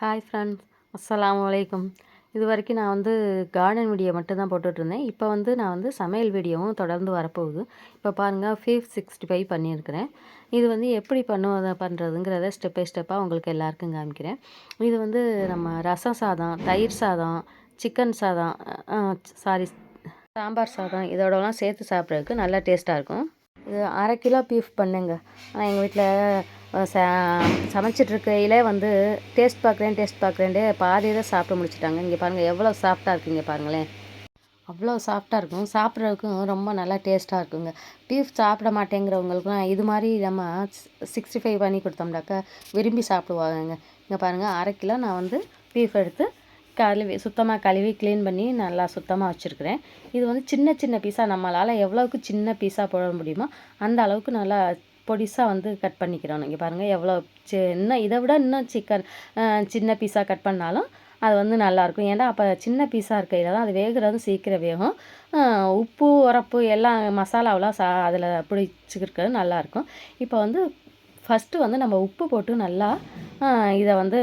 Hi friends அஸ்ஸலாமு வலைக்கம் இது வரைக்கும் நான் வந்து கார்டன் வீடியோ மட்டும் தான் போட்டுட்ருந்தேன். இப்போ வந்து நான் வந்து சமையல் வீடியோவும் தொடர்ந்து வரப்போகுது. இப்போ பாருங்கள் ஃபீஃப் சிக்ஸ்டி ஃபைவ் பண்ணியிருக்கிறேன். இது வந்து எப்படி பண்ணுவத பண்ணுறதுங்கிறத ஸ்டெப் பை ஸ்டெப்பாக உங்களுக்கு எல்லாருக்கும் காமிக்கிறேன். இது வந்து நம்ம ரசம் சாதம் தயிர் சாதம் சிக்கன் சாதம் சாரி சாம்பார் சாதம் இதோடலாம் சேர்த்து சாப்பிட்றதுக்கு நல்லா டேஸ்ட்டாக இருக்கும். இது அரை கிலோ பீஃப் பண்ணுங்க. ஆனால் எங்கள் வீட்டில் ச சமைச்சிட்ருக்கையில வந்து டேஸ்ட் பார்க்குறேன் டேஸ்ட் பார்க்குறேன்ட்டு பாதி இதை சாப்பிட்டு முடிச்சிட்டாங்க. இங்கே பாருங்கள் எவ்வளோ சாஃப்டாக இருக்குங்க பாருங்களேன். அவ்வளோ சாஃப்டாக இருக்கும். சாப்பிட்றதுக்கும் ரொம்ப நல்லா டேஸ்ட்டாக இருக்குங்க. பீஃப் சாப்பிட மாட்டேங்கிறவங்களுக்கும் இது மாதிரி நம்ம சிக்ஸ்டி ஃபைவ் பண்ணி கொடுத்தோம்னாக்கா விரும்பி சாப்பிடுவாங்கங்க. இங்கே பாருங்கள் அரை கிலோ நான் வந்து பீஃப் எடுத்து கழுவி சுத்தமாக கழுவி க்ளீன் பண்ணி நல்லா சுத்தமாக வச்சுருக்கிறேன். இது வந்து சின்ன சின்ன பீஸாக நம்மளால் எவ்வளோக்கு சின்ன பீஸாக போட முடியுமோ அந்த அளவுக்கு நல்லா பொடிசாக வந்து கட் பண்ணிக்கிறோம். இங்கே பாருங்கள் எவ்வளோ சி இன்னும் இதை விட இன்னும் சிக்கன் சின்ன பீஸாக கட் பண்ணாலும் அது வந்து நல்லாயிருக்கும் ஏன்னா அப்போ சின்ன பீஸாக இருக்கையில் தான் அது வேகிறது சீக்கிரம் வேகும். உப்பு உரப்பு எல்லாம் மசாலாவெலாம் சா அதில் பிடிச்சிக்கிறது நல்லாயிருக்கும் இப்போ வந்து ஃபஸ்ட்டு வந்து நம்ம உப்பு போட்டு நல்லா இதை வந்து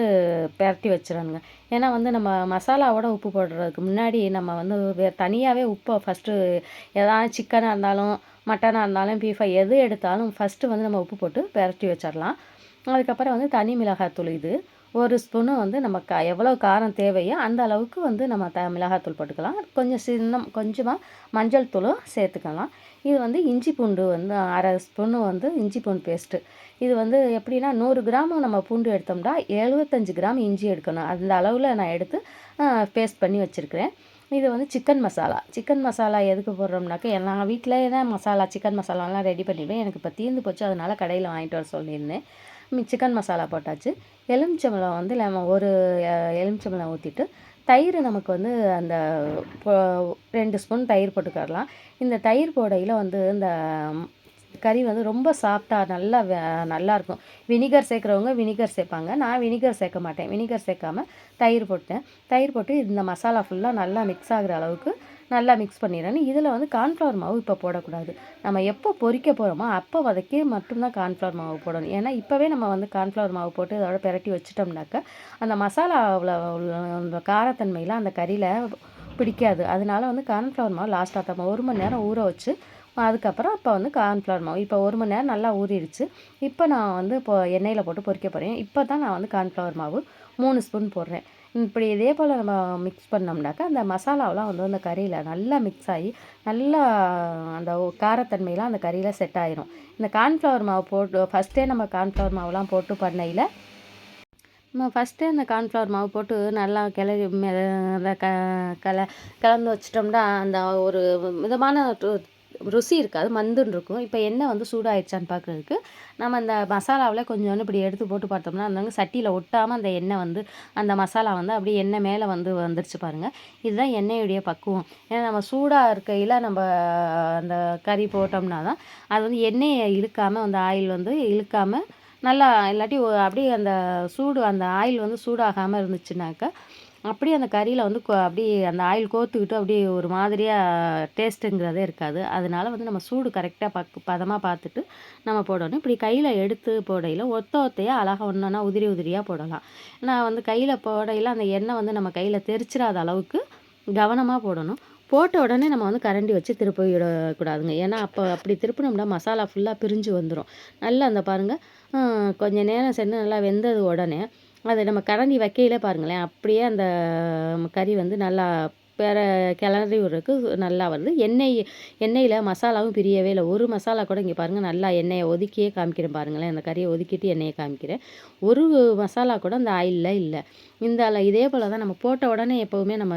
பெரட்டி வச்சிடணுங்க. ஏன்னா வந்து நம்ம மசாலாவோட உப்பு போடுறதுக்கு முன்னாடி நம்ம வந்து வே தனியாகவே உப்பை ஃபஸ்ட்டு எதாவது சிக்கனாக இருந்தாலும் மட்டனாக இருந்தாலும் பீஃபை எது எடுத்தாலும் ஃபஸ்ட்டு வந்து நம்ம உப்பு போட்டு பெரட்டி வச்சிடலாம். அதுக்கப்புறம் வந்து தனி மிளகாய் தூள் இது. ஒரு ஸ்பூனு வந்து நம்ம க எவ்வளோ காரம் தேவையோ அந்த அளவுக்கு வந்து நம்ம த மிளகாத்தூள் போட்டுக்கலாம். கொஞ்சம் சின்ன கொஞ்சமாக மஞ்சள் தூளும் சேர்த்துக்கலாம். இது வந்து இஞ்சி பூண்டு வந்து அரை ஸ்பூனு வந்து இஞ்சி பூண்டு பேஸ்ட்டு இது வந்து எப்படின்னா நூறு கிராம் நம்ம பூண்டு எடுத்தோம்னா எழுபத்தஞ்சு கிராம் இஞ்சி எடுக்கணும். அந்த அளவில் நான் எடுத்து பேஸ்ட் பண்ணி வச்சுருக்கிறேன். இது வந்து சிக்கன் மசாலா. சிக்கன் மசாலா எதுக்கு போடுறோம்னாக்கா எல்லா வீட்டிலே தான் மசாலா சிக்கன் மசாலாலாம் ரெடி பண்ணிவிடுவேன் எனக்கு இப்போ தீர்ந்து போச்சு. அதனால் கடையில் வாங்கிட்டு வர சொல்லியிருந்தேன். சிக்கன் மசாலா போட்டாச்சு. எலுமிச்சம்பழம் வந்து லெமன் ஒரு எலுமிச்சம்பழம் ஊற்றிட்டு தயிர் நமக்கு வந்து அந்த ரெண்டு ஸ்பூன் தயிர் போட்டுக்கரலாம் இந்த தயிர் போடையில் வந்து இந்த கறி வந்து ரொம்ப சாஃப்டாக நல்லா நல்லாயிருக்கும் வினிகர் சேர்க்குறவங்க வினிகர் சேர்ப்பாங்க. நான் வினிகர் சேர்க்க மாட்டேன். வினிகர் சேர்க்காம தயிர் போட்டேன். தயிர் போட்டு இந்த மசாலா ஃபுல்லாக நல்லா மிக்ஸ் ஆகிற அளவுக்கு நல்லா மிக்ஸ் பண்ணிடுறேன் இதில் வந்து கார்ன்ஃப்ளவர் மாவு இப்போ போடக்கூடாது. நம்ம எப்போ பொறிக்க போகிறோமோ அப்போ வதக்கி மட்டும்தான் கார்ன்ஃப்ளவர் மாவு போடணும். ஏன்னா இப்போவே நம்ம வந்து கார்ன்ஃப்ளவர் மாவு போட்டு இதோட பெரட்டி வச்சுட்டோம்னாக்கா அந்த மசாலாவில் உள்ள காரத்தன்மையில் அந்த கறியில் பிடிக்காது. அதனால வந்து கார்ன்ஃப்ளவர் மாவு லாஸ்ட்டாக தான் ஒரு மணி நேரம் ஊற வச்சு அதுக்கப்புறம் இப்போ வந்து கார்ன்ஃப்ளவர் மாவு. இப்போ ஒரு மணி நேரம் நல்லா ஊறிடுச்சு. இப்போ நான் வந்து இப்போ எண்ணெயில் போட்டு பொறிக்க போகிறேன் இப்போ தான் நான் வந்து கார்ன்ஃப்ளவர் மாவு மூணு ஸ்பூன் போடுறேன். இப்படி இதே போல் நம்ம மிக்ஸ் பண்ணோம்னாக்கா அந்த மசாலாவெலாம் வந்து அந்த கறியில் நல்லா மிக்ஸ் ஆகி நல்லா அந்த காரத்தன்மையெலாம் அந்த கறியில் செட் ஆயிரும். இந்த கார்ன்ஃப்ளவர் மாவு போட்டு ஃபஸ்ட்டே நம்ம கார்ன்ஃப்ளவர் மாவுலாம் போட்டு பண்ணையில் நம்ம ஃபஸ்ட்டே அந்த கார்ன்ஃப்ளவர் மாவு போட்டு நல்லா கிளறி க கல கலந்து வச்சிட்டோம்னா அந்த ஒரு விதமான ருசி இருக்காது மந்துன்னு இருக்கும். இப்போ எண்ணெய் வந்து சூடாயிடுச்சான்னு பார்க்குறதுக்கு நம்ம அந்த மசாலாவில் கொஞ்சோண்டு இப்படி எடுத்து போட்டு பார்த்தோம்னா அந்த சட்டியில் ஒட்டாமல் அந்த எண்ணெய் வந்து அந்த மசாலா வந்து அப்படியே எண்ணெய் மேலே வந்து வந்துருச்சு பாருங்கள் இதுதான் எண்ணெயுடைய பக்குவம். ஏன்னா நம்ம சூடாக இருக்கையில் நம்ம அந்த கறி போட்டோம்னா தான் அது வந்து எண்ணெயை இழுக்காமல் அந்த ஆயில் வந்து இழுக்காமல் நல்லா இல்லாட்டி அப்படியே அந்த சூடு அந்த ஆயில் வந்து சூடாகாமல் இருந்துச்சுனாக்கா அப்படியே அந்த கறியில் வந்து அப்படியே அந்த ஆயில் கோத்துக்கிட்டு அப்படியே ஒரு மாதிரியாக டேஸ்ட்டுங்கிறதே இருக்காது. அதனால வந்து நம்ம சூடு கரெக்டாக பக் பதமாக பார்த்துட்டு நம்ம போடணும். இப்படி கையில் எடுத்து போடையில் ஒத்த ஒத்தையாக அழகாக ஒன்றுனா உதிரி உதிரியாக போடலாம். நான் வந்து கையில் போடையில் அந்த எண்ணெய் வந்து நம்ம கையில் தெரிச்சிடாத அளவுக்கு கவனமாக போடணும். போட்ட உடனே நம்ம வந்து கரண்டி வச்சு திருப்பி விடக்கூடாதுங்க ஏன்னா அப்போ அப்படி திருப்பினோம்னா மசாலா ஃபுல்லாக பிரிஞ்சு வந்துடும் நல்லா அந்த பாருங்கள் கொஞ்சம் நேரம் சென்று நல்லா வெந்தது உடனே அதை நம்ம கரண்டி வைக்கையில் பாருங்களேன் அப்படியே அந்த கறி வந்து நல்லா பெற கிளறி விட்றதுக்கு நல்லா வருது. எண்ணெய் எண்ணெயில் மசாலாவும் பிரியவே இல்லை. ஒரு மசாலா கூட இங்கே பாருங்கள் நல்லா எண்ணெயை ஒதுக்கியே காமிக்கிறேன் பாருங்களேன். அந்த கறியை ஒதுக்கிட்டு எண்ணெயை காமிக்கிறேன். ஒரு மசாலா கூட அந்த ஆயிலில் இல்லை. இந்த இதே போல் தான் நம்ம போட்ட உடனே எப்போவுமே நம்ம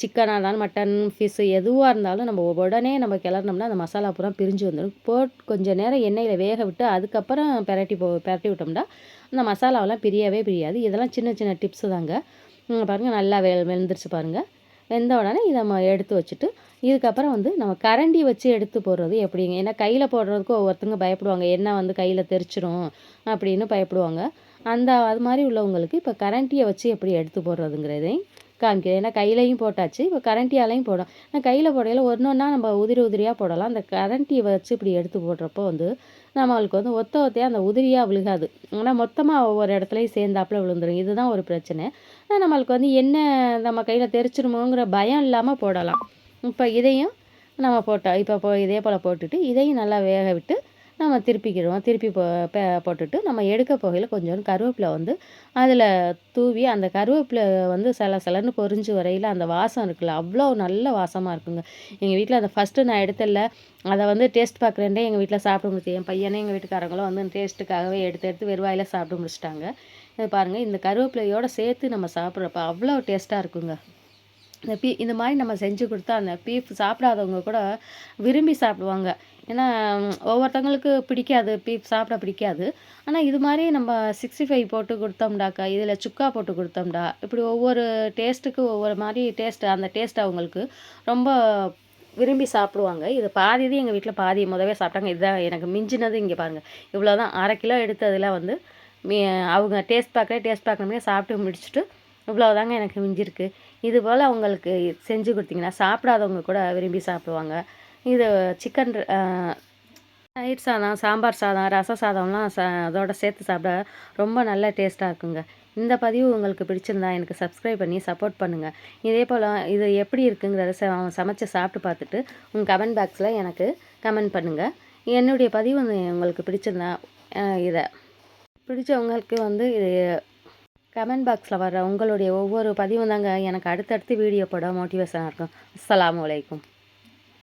சிக்கனாக இருந்தாலும் மட்டன் ஃபிஷ்ஷு எதுவாக இருந்தாலும் நம்ம உடனே நம்ம கிளறினோம்னா அந்த மசாலா பூரா பிரிஞ்சு வந்துடும் போட் கொஞ்சம் நேரம் எண்ணெயில் வேக விட்டு அதுக்கப்புறம் பெரட்டி போ பெரட்டி விட்டோம்னா அந்த மசாலாவெல்லாம் பிரியவே பிரியாது. இதெல்லாம் சின்ன சின்ன டிப்ஸு தாங்க. பாருங்கள் நல்லா வெ வெந்துருச்சு பாருங்கள் வெந்த உடனே இதை நம்ம எடுத்து வச்சுட்டு இதுக்கப்புறம் வந்து நம்ம கரண்டி வச்சு எடுத்து போடுறது எப்படிங்க? ஏன்னா கையில் போடுறதுக்கு ஒவ்வொருத்தங்க பயப்படுவாங்க. எண்ணெய் வந்து கையில் தெரிச்சிடும் அப்படின்னு பயப்படுவாங்க. அந்த அது மாதிரி உள்ளவங்களுக்கு இப்போ கரண்டியை வச்சு எப்படி எடுத்து போடுறதுங்கிறதையும் காமிக்கிறேன். ஏன்னா கையிலையும் போட்டாச்சு. இப்போ கரண்டியாலையும் போடும் நான் கையில் போடையில் ஒன்று ஒன்றா நம்ம உதிரி உதிரியாக போடலாம். அந்த கரண்டியை வச்சு இப்படி எடுத்து போடுறப்போ வந்து நம்மளுக்கு வந்து ஒத்த ஒத்தையாக அந்த உதிரியாக விழுகாது. ஆனால் மொத்தமாக ஒவ்வொரு இடத்துலையும் சேர்ந்தாப்புல விழுந்துடும் இதுதான் ஒரு பிரச்சனை. ஆனால் நம்மளுக்கு வந்து என்ன நம்ம கையில் தெரிச்சிருமோங்கிற பயம் இல்லாமல் போடலாம். இப்போ இதையும் நம்ம போட்டோம் இப்போ போ இதே போல் போட்டுட்டு இதையும் நல்லா வேக விட்டு நம்ம திருப்பிக்கிடுவோம். திருப்பி போ போட்டுட்டு நம்ம எடுக்க போகையில் கொஞ்சோண்டு கருவேப்பிலை வந்து அதில் தூவி அந்த கருவேப்பிலை வந்து சில சிலன்னு பொறிஞ்சு வரையில் அந்த வாசம் இருக்குல்ல அவ்வளோ நல்ல வாசமாக இருக்குங்க. எங்கள் வீட்டில் அந்த ஃபஸ்ட்டு நான் எடுத்தல அதை வந்து டேஸ்ட் பார்க்குறேன்டே எங்கள் வீட்டில் சாப்பிட முடிச்சு. என் பையனே எங்கள் வீட்டுக்காரங்களும் வந்து டேஸ்ட்டுக்காகவே எடுத்து எடுத்து வெறுவாயில் சாப்பிட முடிச்சிட்டாங்க. இது பாருங்கள் இந்த கருவேப்பிலையோடு சேர்த்து நம்ம சாப்பிட்றப்ப அவ்வளோ டேஸ்ட்டாக இருக்குங்க. இந்த பீ இந்த மாதிரி நம்ம செஞ்சு கொடுத்தா அந்த பீஃப் சாப்பிடாதவங்க கூட விரும்பி சாப்பிடுவாங்க. ஏன்னா ஒவ்வொருத்தவங்களுக்கு பிடிக்காது பீஃப் சாப்பிட பிடிக்காது. ஆனால் இது மாதிரி நம்ம சிக்ஸ்டி ஃபைவ் போட்டு கொடுத்தோம்டாக்கா இதில் சுக்கா போட்டு கொடுத்தோம்டா இப்படி ஒவ்வொரு டேஸ்ட்டுக்கு ஒவ்வொரு மாதிரி டேஸ்ட் அந்த டேஸ்ட் அவங்களுக்கு ரொம்ப விரும்பி சாப்பிடுவாங்க. இது பாதி இது எங்கள் வீட்டில் பாதி முதவே சாப்பிட்டாங்க. இதுதான் எனக்கு மிஞ்சினது இங்கே பாருங்கள் இவ்வளோ தான் அரை கிலோ எடுத்ததில் வந்து அவங்க டேஸ்ட் பார்க்குறேன் டேஸ்ட் பார்க்கணுமே சாப்பிட்டு முடிச்சுட்டு இவ்வளோதாங்க எனக்கு மிஞ்சிருக்கு. இது போல் அவங்களுக்கு செஞ்சு கொடுத்தீங்கன்னா சாப்பிடாதவங்க கூட விரும்பி சாப்பிடுவாங்க. இது சிக்கன் தயிர் சாதம் சாம்பார் சாதம் ரச சாதம்லாம் சா அதோட சேர்த்து சாப்பிட ரொம்ப நல்ல டேஸ்ட்டாக இருக்குங்க. இந்த பதிவு உங்களுக்கு பிடிச்சிருந்தா எனக்கு சப்ஸ்கிரைப் பண்ணி சப்போர்ட் பண்ணுங்கள் இதே போல் இது எப்படி இருக்குங்கிறத ச சமைச்சு சாப்பிட்டு பார்த்துட்டு உங்கள் கமெண்ட் பாக்ஸில் எனக்கு கமெண்ட் பண்ணுங்கள் என்னுடைய பதிவு உங்களுக்கு பிடிச்சிருந்தா இதை பிடிச்சவங்களுக்கு வந்து இது கமெண்ட் பாக்ஸில் வர்ற உங்களுடைய ஒவ்வொரு பதிவும் தாங்க எனக்கு அடுத்தடுத்து வீடியோ போட மோட்டிவேஷனாக இருக்கும். அஸ்லாம் வலைக்கும்